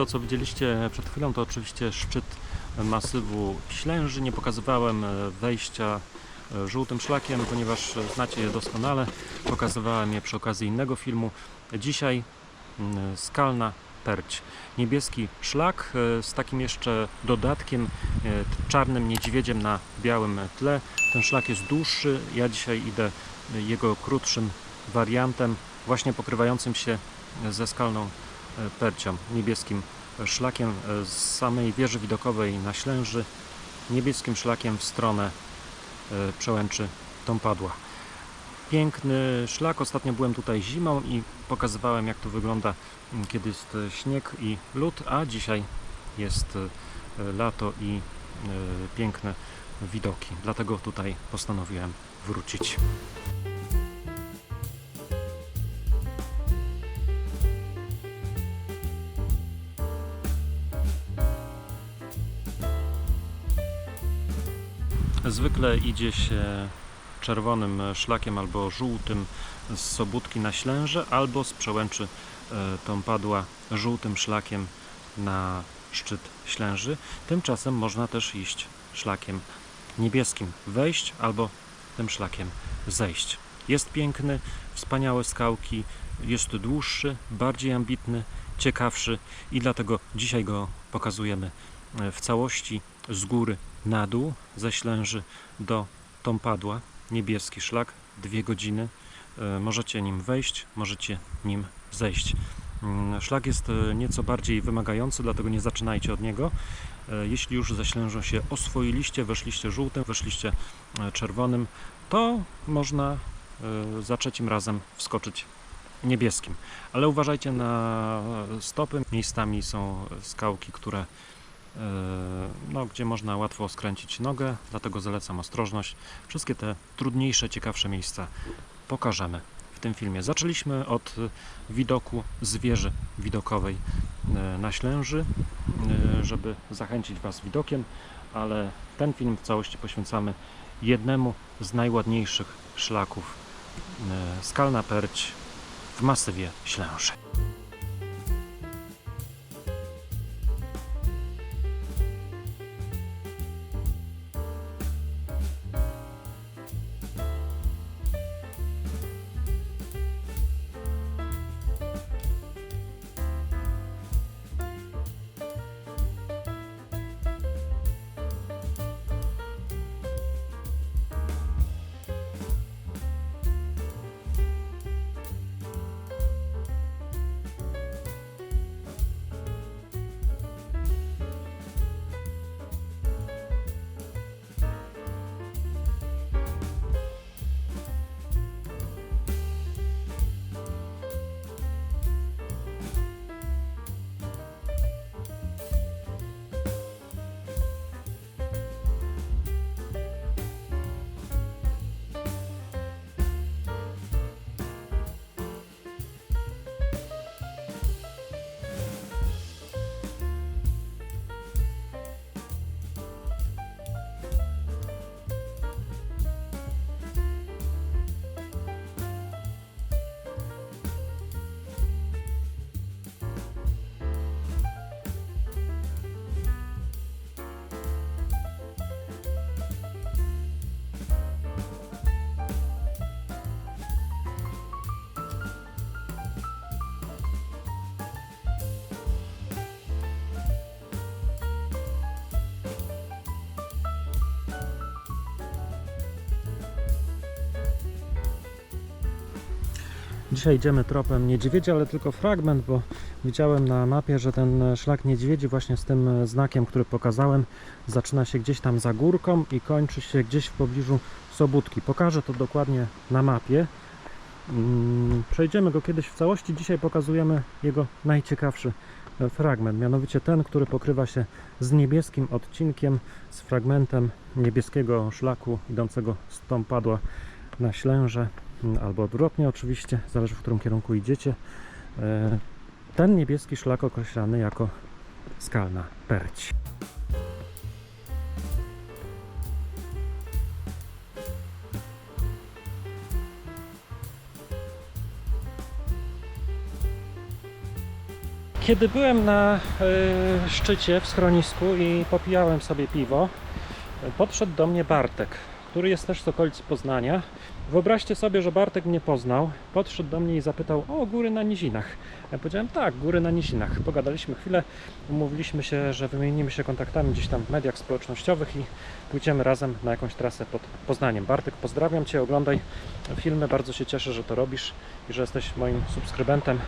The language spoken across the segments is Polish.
To, co widzieliście przed chwilą, to oczywiście szczyt masywu Ślęży. Nie pokazywałem e, wejścia e, żółtym szlakiem, ponieważ znacie je doskonale. Pokazywałem je przy okazji innego filmu. Dzisiaj mm, skalna perć. Niebieski szlak e, z takim jeszcze dodatkiem, czarnym niedźwiedziem na białym tle. Ten szlak jest dłuższy. Ja dzisiaj idę jego krótszym wariantem, właśnie pokrywającym się ze skalną percią, niebieskim szlakiem z samej wieży widokowej na Ślęży, niebieskim szlakiem w stronę e, przełęczy Tąpadła. Piękny szlak. Ostatnio byłem tutaj zimą i pokazywałem, jak to wygląda, m, kiedy jest e, śnieg i lód, a dzisiaj jest e, lato i piękne widoki. Dlatego tutaj postanowiłem wrócić. Zwykle idzie się czerwonym szlakiem albo żółtym z Sobótki na Ślęże albo z przełęczy e, Tąpadła żółtym szlakiem na szczyt Ślęży. Tymczasem można też iść szlakiem niebieskim, wejść albo tym szlakiem zejść. Jest piękny, wspaniałe skałki, jest dłuższy, bardziej ambitny, ciekawszy i dlatego dzisiaj go pokazujemy e, w całości z góry na dół, ze Ślęży do Tąpadła. Niebieski szlak, dwie godziny. E, Możecie nim wejść, możecie nim zejść. Mm, Szlak jest e, nieco bardziej wymagający, dlatego nie zaczynajcie od niego. E, Jeśli już ze Ślężą się oswoiliście, weszliście żółtym, weszliście czerwonym, to można za trzecim razem wskoczyć niebieskim. Ale uważajcie na stopy. Miejscami są skałki, które no, gdzie można łatwo skręcić nogę, dlatego zalecam ostrożność. Wszystkie te trudniejsze, ciekawsze miejsca pokażemy w tym filmie. Zaczęliśmy od e, widoku z wieży widokowej e, na Ślęży, e, żeby zachęcić Was widokiem, ale ten film w całości poświęcamy jednemu z najładniejszych szlaków e, Skalna Perć w masywie Ślęży. Dzisiaj idziemy tropem niedźwiedzia, ale tylko fragment, bo widziałem na mapie, że ten szlak niedźwiedzi właśnie z tym znakiem, który pokazałem, zaczyna się gdzieś tam za górką i kończy się gdzieś w pobliżu Sobótki. Pokażę to dokładnie na mapie. Mm, Przejdziemy go kiedyś w całości. Dzisiaj pokazujemy jego najciekawszy e, fragment, mianowicie ten, który pokrywa się z niebieskim odcinkiem, z fragmentem niebieskiego szlaku idącego z Tąpadła na Ślęże albo odwrotnie oczywiście, zależy w którym kierunku idziecie. E, Ten niebieski szlak określany jako skalna perć. Kiedy byłem na y, szczycie w schronisku i popijałem sobie piwo, y, podszedł do mnie Bartek, który jest też z okolic Poznania. Wyobraźcie sobie, że Bartek mnie poznał, podszedł do mnie i zapytał o góry na Nizinach. Ja powiedziałem tak, góry na Nizinach. Pogadaliśmy chwilę, umówiliśmy się, że wymienimy się kontaktami gdzieś tam w mediach społecznościowych i pójdziemy razem na jakąś trasę pod Poznaniem. Bartek, pozdrawiam Cię, oglądaj filmy, bardzo się cieszę, że to robisz i że jesteś moim subskrybentem.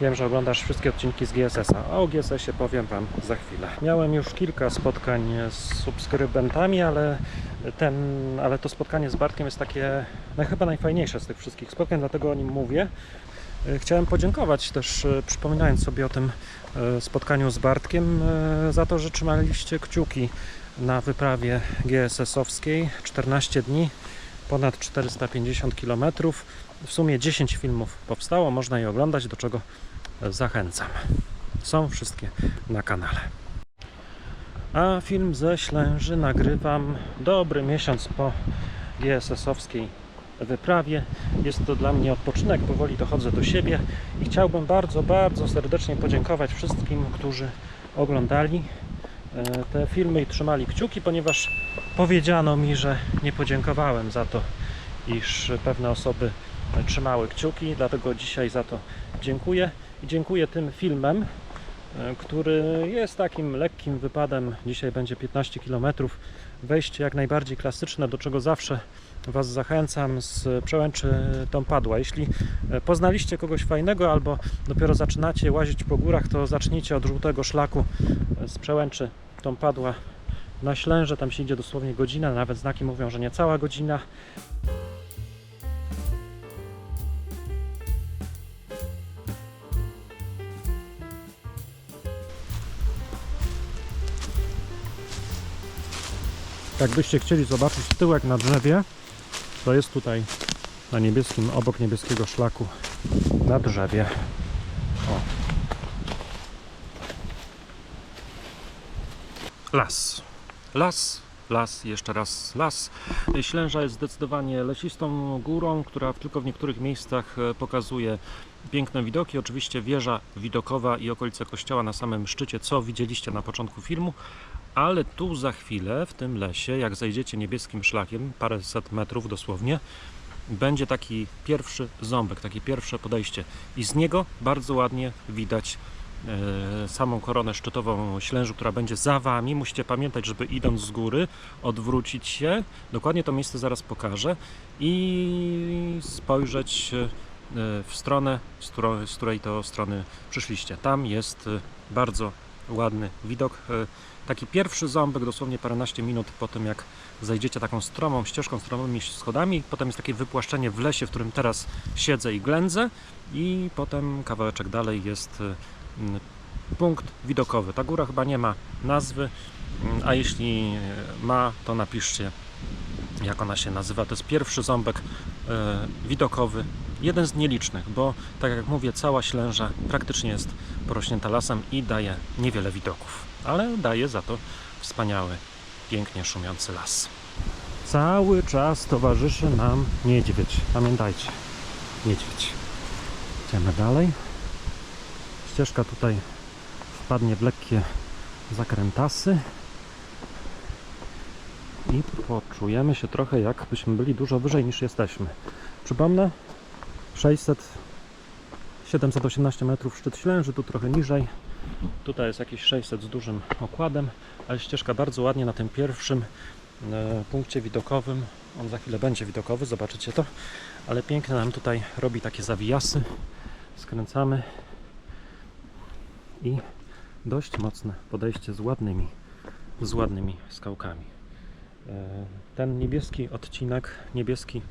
Wiem, że oglądasz wszystkie odcinki z GSS-a, a o GSS-ie powiem Wam za chwilę. Miałem już kilka spotkań z subskrybentami, ale, ten, ale to spotkanie z Bartkiem jest takie no, chyba najfajniejsze z tych wszystkich spotkań, dlatego o nim mówię. E, Chciałem podziękować też, e, przypominając sobie o tym e, spotkaniu z Bartkiem, za to, że trzymaliście kciuki na wyprawie GSS-owskiej 14 dni, ponad 450 km. W sumie 10 filmów powstało, można je oglądać, do czego zachęcam. Są wszystkie na kanale. A film ze Ślęży nagrywam dobry miesiąc po GSS-owskiej wyprawie. Jest to dla mnie odpoczynek, powoli dochodzę do siebie i chciałbym bardzo, bardzo serdecznie podziękować wszystkim, którzy oglądali e, te filmy i trzymali kciuki, ponieważ powiedziano mi, że nie podziękowałem za to, iż pewne osoby trzymały kciuki, dlatego dzisiaj za to dziękuję i dziękuję tym filmem, e, który jest takim lekkim wypadem. Dzisiaj będzie 15 km. Wejście jak najbardziej klasyczne, do czego zawsze Was zachęcam z przełęczy Tompadła. Jeśli e, poznaliście kogoś fajnego albo dopiero zaczynacie łazić po górach, to zacznijcie od żółtego szlaku e, z przełęczy Tompadła na Ślęże. Tam się idzie dosłownie godzina, nawet znaki mówią, że nie cała godzina. Jakbyście chcieli zobaczyć tyłek na drzewie, to jest tutaj na niebieskim, obok niebieskiego szlaku na drzewie. O. Las. Las, las, jeszcze raz las. Ślęża jest zdecydowanie lesistą górą, która tylko w niektórych miejscach e, pokazuje piękne widoki. Oczywiście wieża widokowa i okolice kościoła na samym szczycie, co widzieliście na początku filmu. Ale tu za chwilę, w tym lesie, jak zejdziecie niebieskim szlakiem, paręset metrów dosłownie, będzie taki pierwszy ząbek, takie pierwsze podejście. I z niego bardzo ładnie widać e, samą koronę szczytową Ślężu, która będzie za Wami. Musicie pamiętać, żeby idąc z góry, odwrócić się. Dokładnie to miejsce zaraz pokażę. I spojrzeć e, w stronę, z której to strony przyszliście. Tam jest e, bardzo ładny widok. Taki pierwszy ząbek, dosłownie paręnaście minut po tym, jak zajdziecie taką stromą ścieżką, stromymi schodami. Potem jest takie wypłaszczenie w lesie, w którym teraz siedzę i ględzę. I potem kawałeczek dalej jest mm, punkt widokowy. Ta góra chyba nie ma nazwy, mm, a jeśli e, ma, to napiszcie, jak ona się nazywa. To jest pierwszy ząbek e, widokowy, jeden z nielicznych, bo tak jak mówię, cała Ślęża praktycznie jest porośnięta lasem i daje niewiele widoków, ale daje za to wspaniały, pięknie szumiący las. Cały czas towarzyszy nam niedźwiedź. Pamiętajcie, niedźwiedź. Idziemy dalej. Ścieżka tutaj wpadnie w lekkie zakrętasy i poczujemy się trochę jakbyśmy byli dużo wyżej niż jesteśmy. Przypomnę, 600 718 metrów szczyt Ślęży, tu trochę niżej. Tutaj jest jakieś 600 z dużym okładem, ale ścieżka bardzo ładnie na tym pierwszym e, punkcie widokowym. On za chwilę będzie widokowy, zobaczycie to. Ale pięknie nam tutaj robi takie zawijasy. Skręcamy i dość mocne podejście z ładnymi, z ładnymi skałkami. E, Ten niebieski odcinek, niebieski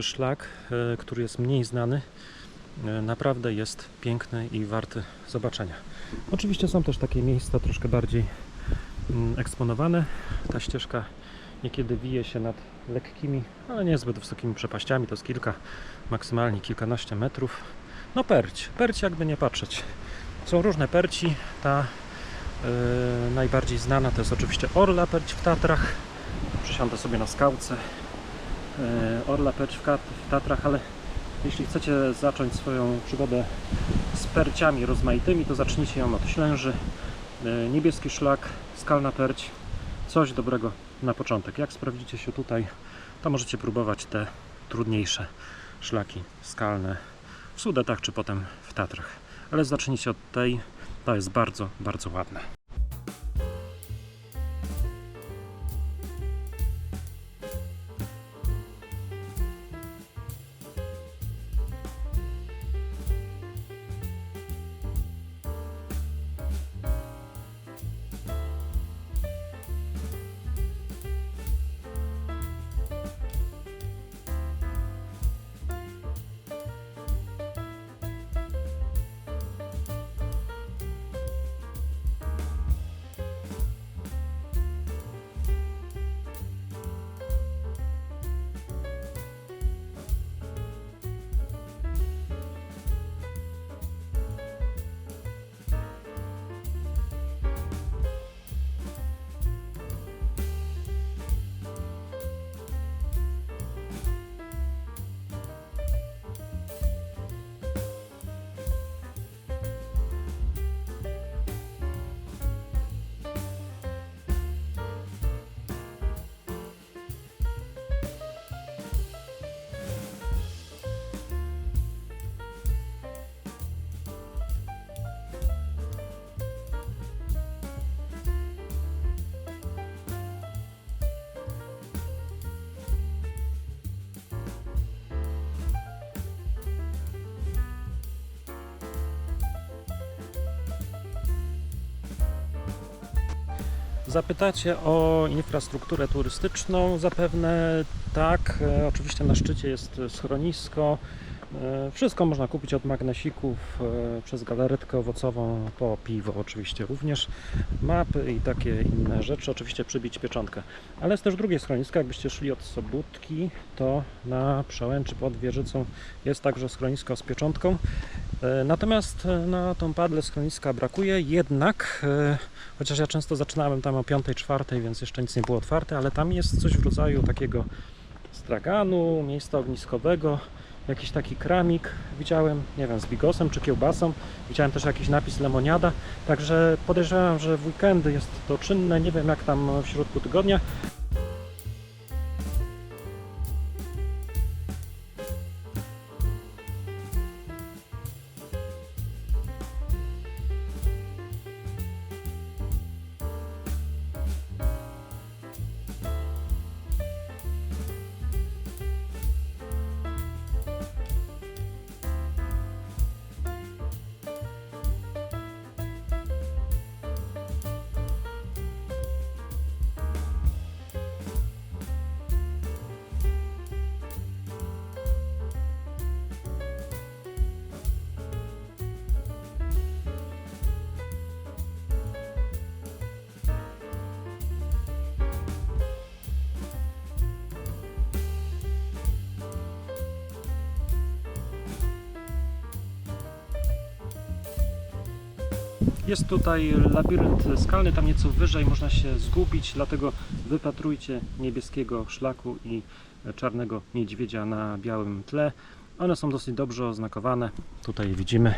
szlak, e, który jest mniej znany, e, naprawdę jest piękny i warty zobaczenia. Oczywiście są też takie miejsca troszkę bardziej mm, eksponowane. Ta ścieżka niekiedy wije się nad lekkimi, ale niezbyt wysokimi przepaściami. To jest kilka, maksymalnie kilkanaście metrów. No perć, perć jakby nie patrzeć. Są różne perci. Ta e, najbardziej znana to jest oczywiście Orla perć w Tatrach. Przysiądę sobie na skałce. E, Orla Kat- w Tatrach, ale jeśli chcecie zacząć swoją przygodę z perciami rozmaitymi, to zacznijcie ją od ślęży. E, Niebieski szlak, skalna perć, coś dobrego na początek. Jak sprawdzicie się tutaj, to możecie próbować te trudniejsze szlaki skalne w Sudetach czy potem w Tatrach. Ale zacznijcie od tej, to jest bardzo, bardzo ładne. Zapytacie o infrastrukturę turystyczną. Zapewne tak. E, Oczywiście na szczycie jest schronisko. E, Wszystko można kupić od magnesików e, przez galaretkę owocową po piwo oczywiście również. Mapy i takie inne rzeczy. Oczywiście przybić pieczątkę. Ale jest też drugie schronisko. Jakbyście szli od Sobótki, to na przełęczy pod Wieżycą jest także schronisko z pieczątką. E, Natomiast e, na tą padlę schroniska brakuje, jednak e, chociaż ja często zaczynałem tam o 5-4, więc jeszcze nic nie było otwarte, ale tam jest coś w rodzaju takiego straganu, miejsca ogniskowego, jakiś taki kramik widziałem, nie wiem, z bigosem czy kiełbasą, widziałem też jakiś napis lemoniada, także podejrzewam, że w weekendy jest to czynne, nie wiem jak tam w środku tygodnia, Jest tutaj labirynt skalny, tam nieco wyżej można się zgubić, dlatego wypatrujcie niebieskiego szlaku i czarnego niedźwiedzia na białym tle. One są dosyć dobrze oznakowane. Tutaj widzimy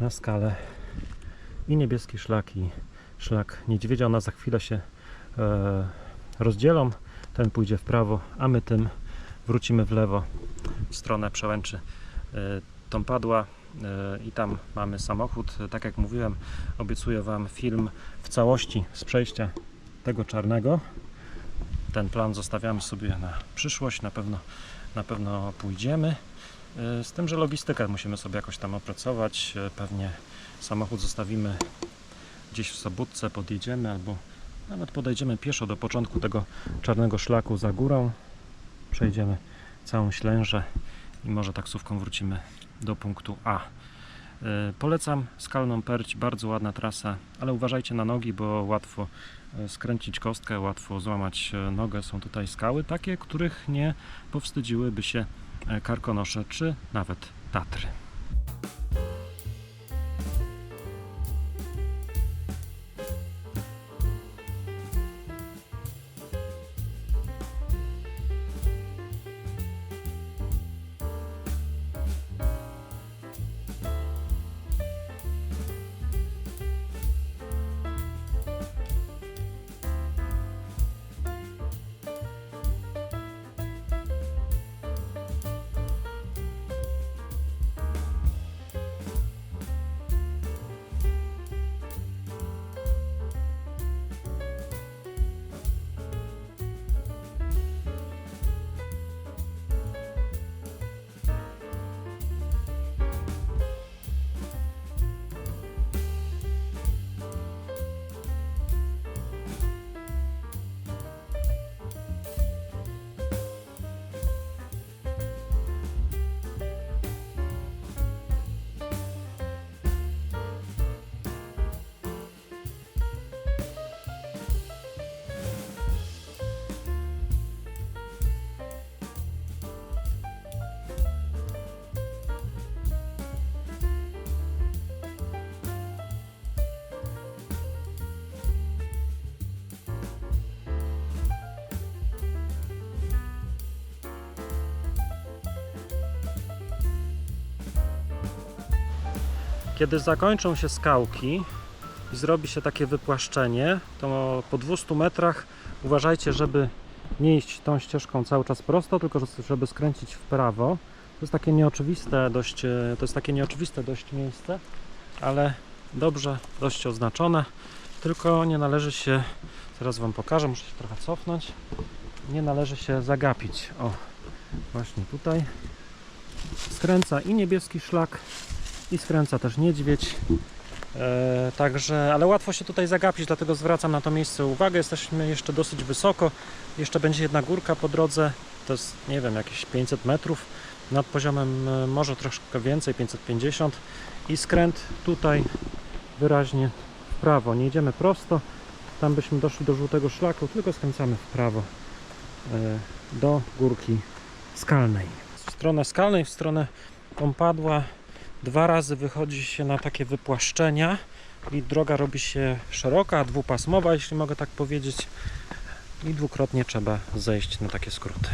na skalę. I niebieski szlak, i szlak niedźwiedzia. One za chwilę się e, rozdzielą. Ten pójdzie w prawo, a my tym wrócimy w lewo w stronę przełęczy e, tą padła e, i tam mamy samochód. Tak jak mówiłem, obiecuję Wam film w całości z przejścia tego czarnego. Ten plan zostawiamy sobie na przyszłość, na pewno, na pewno pójdziemy. E, Z tym, że logistykę musimy sobie jakoś tam opracować. E, Pewnie samochód zostawimy gdzieś w Sobótce, podjedziemy albo nawet podejdziemy pieszo do początku tego czarnego szlaku za górą. Przejdziemy całą ślężę i może taksówką wrócimy do punktu A. E, Polecam skalną perć, bardzo ładna trasa, ale uważajcie na nogi, bo łatwo e, skręcić kostkę, łatwo złamać e, nogę. Są tutaj skały takie, których nie powstydziłyby się karkonosze czy nawet Tatry. Kiedy zakończą się skałki i zrobi się takie wypłaszczenie, to po 200 metrach uważajcie, żeby nie iść tą ścieżką cały czas prosto, tylko żeby skręcić w prawo. To jest takie nieoczywiste dość, e, to jest takie nieoczywiste dość miejsce, ale dobrze, dość oznaczone. Tylko nie należy się, teraz Wam pokażę, muszę się trochę cofnąć. Nie należy się zagapić. O, właśnie tutaj skręca i niebieski szlak, i skręca też niedźwiedź. E, także, ale łatwo się tutaj zagapić, dlatego zwracam na to miejsce uwagę. Jesteśmy jeszcze dosyć wysoko. Jeszcze będzie jedna górka po drodze. To jest, nie wiem, jakieś 500 metrów nad poziomem, e, może troszkę więcej, 550. I skręt tutaj wyraźnie w prawo. Nie idziemy prosto. Tam byśmy doszli do żółtego szlaku, tylko skręcamy w prawo e, do górki skalnej. W stronę skalnej, w stronę Pompadła dwa razy wychodzi się na takie wypłaszczenia i droga robi się szeroka, dwupasmowa, jeśli mogę tak powiedzieć. I dwukrotnie trzeba zejść na takie skróty.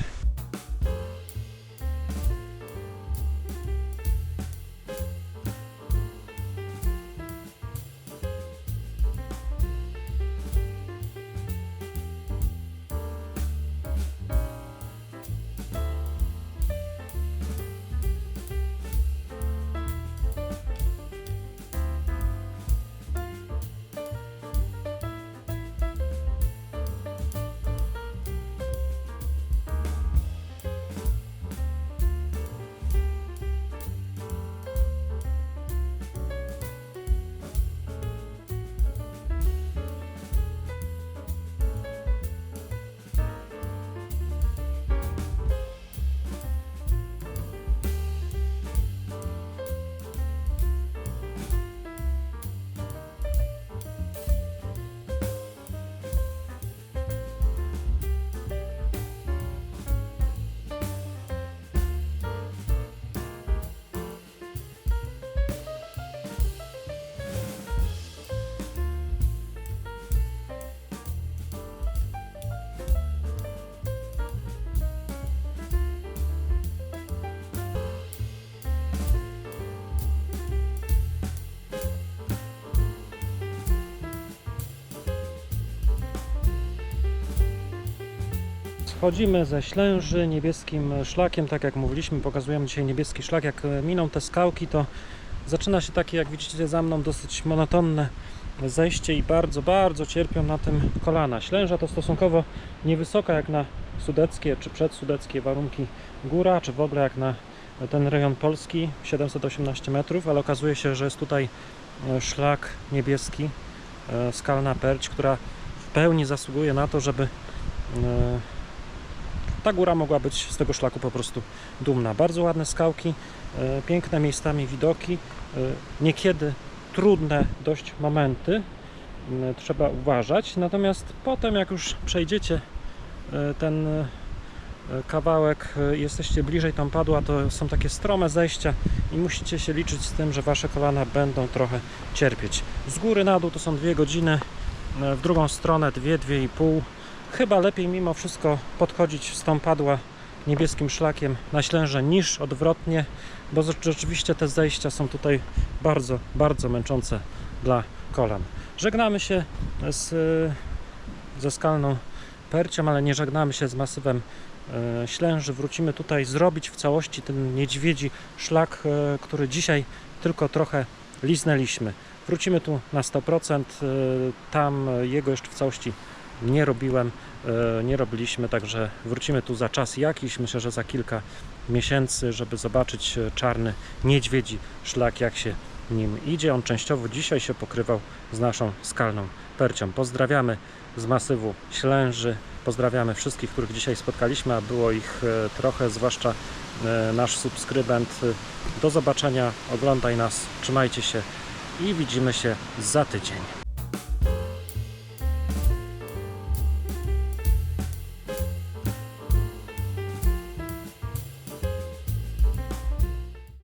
Schodzimy ze Ślęży niebieskim szlakiem, tak jak mówiliśmy, pokazujemy dzisiaj niebieski szlak. Jak miną te skałki, to zaczyna się takie, jak widzicie za mną, dosyć monotonne zejście i bardzo, bardzo cierpią na tym kolana. Ślęża to stosunkowo niewysoka jak na sudeckie czy przedsudeckie warunki góra, czy w ogóle jak na ten rejon Polski, 718 metrów, ale okazuje się, że jest tutaj e, szlak niebieski, e, skalna perć, która w pełni zasługuje na to, żeby e, ta góra mogła być z tego szlaku po prostu dumna. Bardzo ładne skałki, e, piękne miejscami widoki, e, niekiedy trudne dość momenty, m, trzeba uważać. Natomiast potem, jak już przejdziecie e, ten e, kawałek, e, jesteście bliżej tam padła, to są takie strome zejścia i musicie się liczyć z tym, że wasze kolana będą trochę cierpieć. Z góry na dół to są dwie godziny, e, w drugą stronę dwie, dwie i pół. Chyba lepiej mimo wszystko podchodzić z tą padła niebieskim szlakiem na Ślęże niż odwrotnie, bo rzeczywiście te zejścia są tutaj bardzo, bardzo męczące dla kolan. Żegnamy się z, ze skalną percią, ale nie żegnamy się z masywem e, Ślęży. Wrócimy tutaj zrobić w całości ten niedźwiedzi szlak, e, który dzisiaj tylko trochę liznęliśmy. Wrócimy tu na 100%. e, Tam jego jeszcze w całości nie robiłem, e, nie robiliśmy, także wrócimy tu za czas jakiś, myślę, że za kilka miesięcy, żeby zobaczyć e, czarny niedźwiedzi szlak, jak się nim idzie. On częściowo dzisiaj się pokrywał z naszą skalną percią. Pozdrawiamy z masywu Ślęży, pozdrawiamy wszystkich, których dzisiaj spotkaliśmy, a było ich e, trochę, zwłaszcza nasz subskrybent. Do zobaczenia, oglądaj nas, trzymajcie się i widzimy się za tydzień.